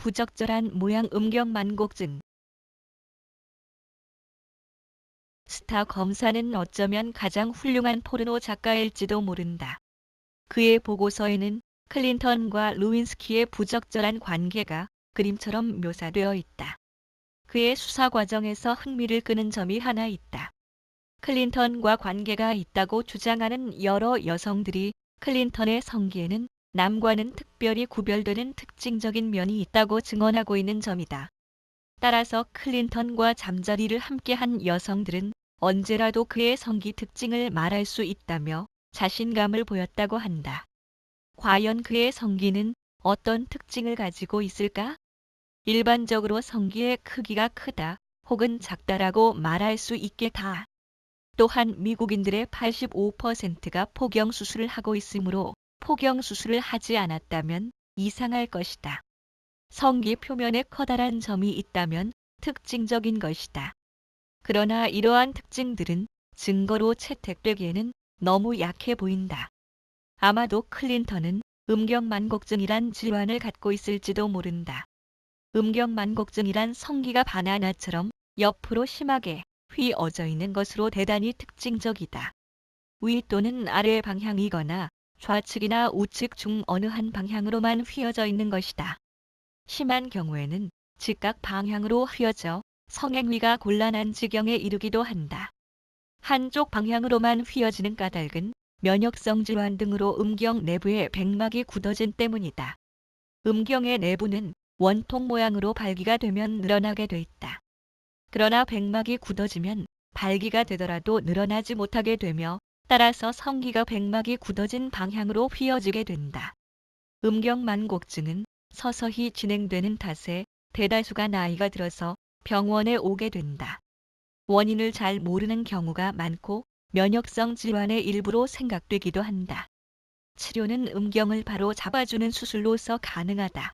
부적절한 모양 음경 만곡증. 스타 검사는 어쩌면 가장 훌륭한 포르노 작가일지도 모른다. 그의 보고서에는 클린턴과 루인스키의 부적절한 관계가 그림처럼 묘사되어 있다. 그의 수사 과정에서 흥미를 끄는 점이 하나 있다. 클린턴과 관계가 있다고 주장하는 여러 여성들이 클린턴의 성기에는 남과는 특별히 구별되는 특징적인 면이 있다고 증언하고 있는 점이다. 따라서 클린턴과 잠자리를 함께한 여성들은 언제라도 그의 성기 특징을 말할 수 있다며 자신감을 보였다고 한다. 과연 그의 성기는 어떤 특징을 가지고 있을까? 일반적으로 성기의 크기가 크다 혹은 작다라고 말할 수 있겠다. 또한 미국인들의 85%가 포경 수술을 하고 있으므로 포경 수술을 하지 않았다면 이상할 것이다. 성기 표면에 커다란 점이 있다면 특징적인 것이다. 그러나 이러한 특징들은 증거로 채택되기에는 너무 약해 보인다. 아마도 클린턴은 음경만곡증이란 질환을 갖고 있을지도 모른다. 음경만곡증이란 성기가 바나나처럼 옆으로 심하게 휘어져 있는 것으로 대단히 특징적이다. 위 또는 아래 방향이거나 좌측이나 우측 중 어느 한 방향으로만 휘어져 있는 것이다. 심한 경우에는 즉각 방향으로 휘어져 성행위가 곤란한 지경에 이르기도 한다. 한쪽 방향으로만 휘어지는 까닭은 면역성 질환 등으로 음경 내부에 백막이 굳어진 때문이다. 음경의 내부는 원통 모양으로 발기가 되면 늘어나게 돼 있다. 그러나 백막이 굳어지면 발기가 되더라도 늘어나지 못하게 되며 따라서 성기가 백막이 굳어진 방향으로 휘어지게 된다. 음경만곡증은 서서히 진행되는 탓에 대다수가 나이가 들어서 병원에 오게 된다. 원인을 잘 모르는 경우가 많고 면역성 질환의 일부로 생각되기도 한다. 치료는 음경을 바로 잡아주는 수술로서 가능하다.